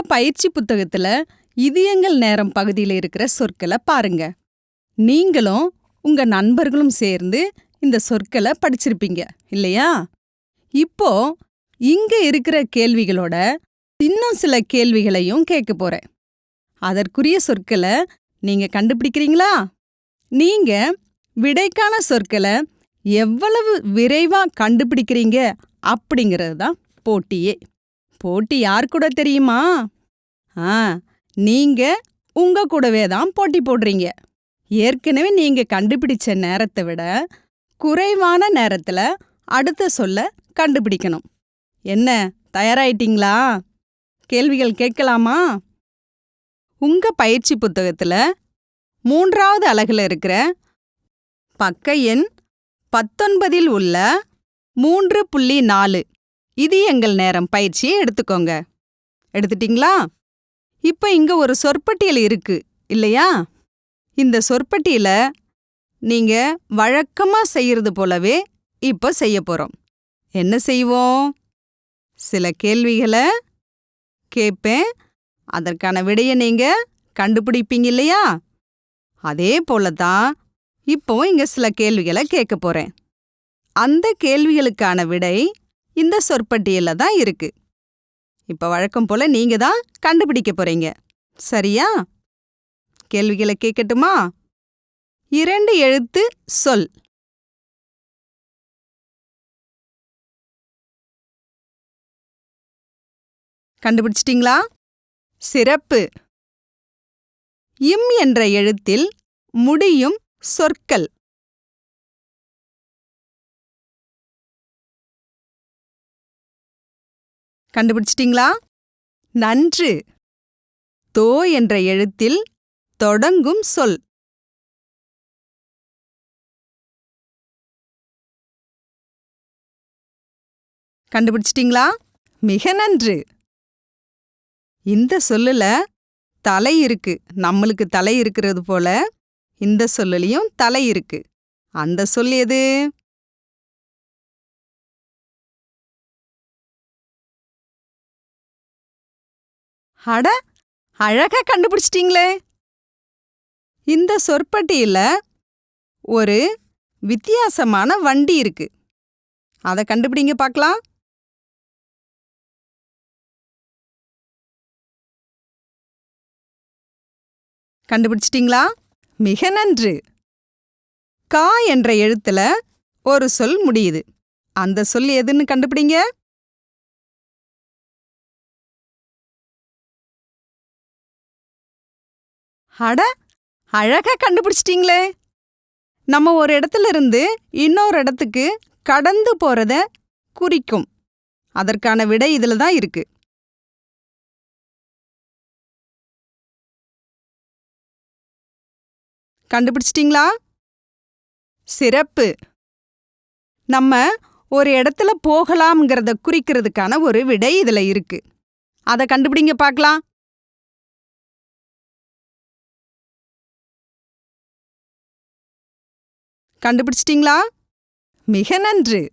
உங்க பயிற்சி புத்தகத்துல இதயங்கள் நேரம் பகுதியில் இருக்கிற சொற்களை பாருங்க. நீங்களும் உங்க நண்பர்களும் சேர்ந்து இந்த சொற்களை படிச்சிருப்பீங்க இல்லையா? இப்போ இங்க இருக்கிற கேள்விகளோட இன்னும் சில கேள்விகளையும் கேட்க போறேன். அதற்குரிய சொற்களை நீங்க கண்டுபிடிக்கிறீங்களா? நீங்க விடைக்கான சொற்களை எவ்வளவு விரைவா கண்டுபிடிக்கிறீங்க அப்படிங்கிறது தான் போட்டியே. போட்டி யார் கூட தெரியுமா? ஆ நீங்க உங்க கூடவே தான் போட்டி போடுறீங்க. ஏற்கனவே நீங்க கண்டுபிடிச்ச நேரத்தை விட குறைவான நேரத்துல அடுத்த சொல்ல கண்டுபிடிக்கணும். என்ன தயாராயிட்டீங்களா? கேள்விகள் கேட்கலாமா? உங்க பயிற்சி புத்தகத்துல மூன்றாவது அலகுல இருக்கிற பக்க எண் பத்தொன்பதில் உள்ள மூன்று புள்ளி நாலு இது எங்கள் நேரம். பயிற்சியை எடுத்துக்கோங்க. எடுத்துட்டீங்களா? இப்ப இங்க ஒரு சொற்பட்டியல் இருக்கு இல்லையா? இந்த சொற்பட்டியல நீங்க வழக்கமா செய்யறது போலவே இப்ப செய்ய போறோம். என்ன செய்வோம்? சில கேள்விகளை கேட்பேன். அதற்கான விடையை நீங்க கண்டுபிடிப்பீங்க இல்லையா? அதே போல தான் இப்போ இங்க சில கேள்விகளை கேட்க போறேன். அந்த கேள்விகளுக்கான விடை இந்த சொற்பட்டியல்ல தான் இருக்கு. இப்ப வழக்கம் போல நீங்க தான் கண்டுபிடிக்க போறீங்க. சரியா? கேள்விகளை கேட்கட்டுமா? இரண்டு எழுத்து சொல். கண்டுபிடிச்சிட்டீங்களா? சிறப்பு. இம் என்ற எழுத்தில் முடியும் சொற்கள். கண்டுபிடிச்சிட்டீங்களா? நன்று. தோ என்ற எழுத்தில் தொடங்கும் சொல். கண்டுபிடிச்சிட்டிங்களா? மிக நன்று. இந்த சொல்லுல தலை இருக்கு. நம்மளுக்கு தலை இருக்கிறது போல இந்த சொல்லுலயும் தலை இருக்கு. அந்த சொல் எது? அட அழகா கண்டுபிடிச்சிட்டீங்களே. இந்த சொற்பட்டியில ஒரு வித்தியாசமான வண்டி இருக்கு. அதை கண்டுபிடிங்க பார்க்கலாம் கண்டுபிடிச்சிட்டீங்களா? மிக நன்று. கா என்ற எழுத்துல ஒரு சொல் முடியுது. அந்த சொல் எதுன்னு கண்டுபிடிங்க. அட அழகா கண்டுபிடிச்சிட்டிங்களே. நம்ம ஒரு இடத்துல இருந்து இன்னொரு இடத்துக்கு கடந்து போறத குறிக்கும். அதற்கான விடை இதுல தான் இருக்கு. கண்டுபிடிச்சிட்டீங்களா? சிறப்பு. நம்ம ஒரு இடத்துல போகலாம்ங்கிறத குறிக்கிறதுக்கான ஒரு விடை இதுல இருக்கு. அதை கண்டுபிடிங்க பார்க்கலாம். கண்டுபிடிச்சிட்டீங்களா? மிக நன்று.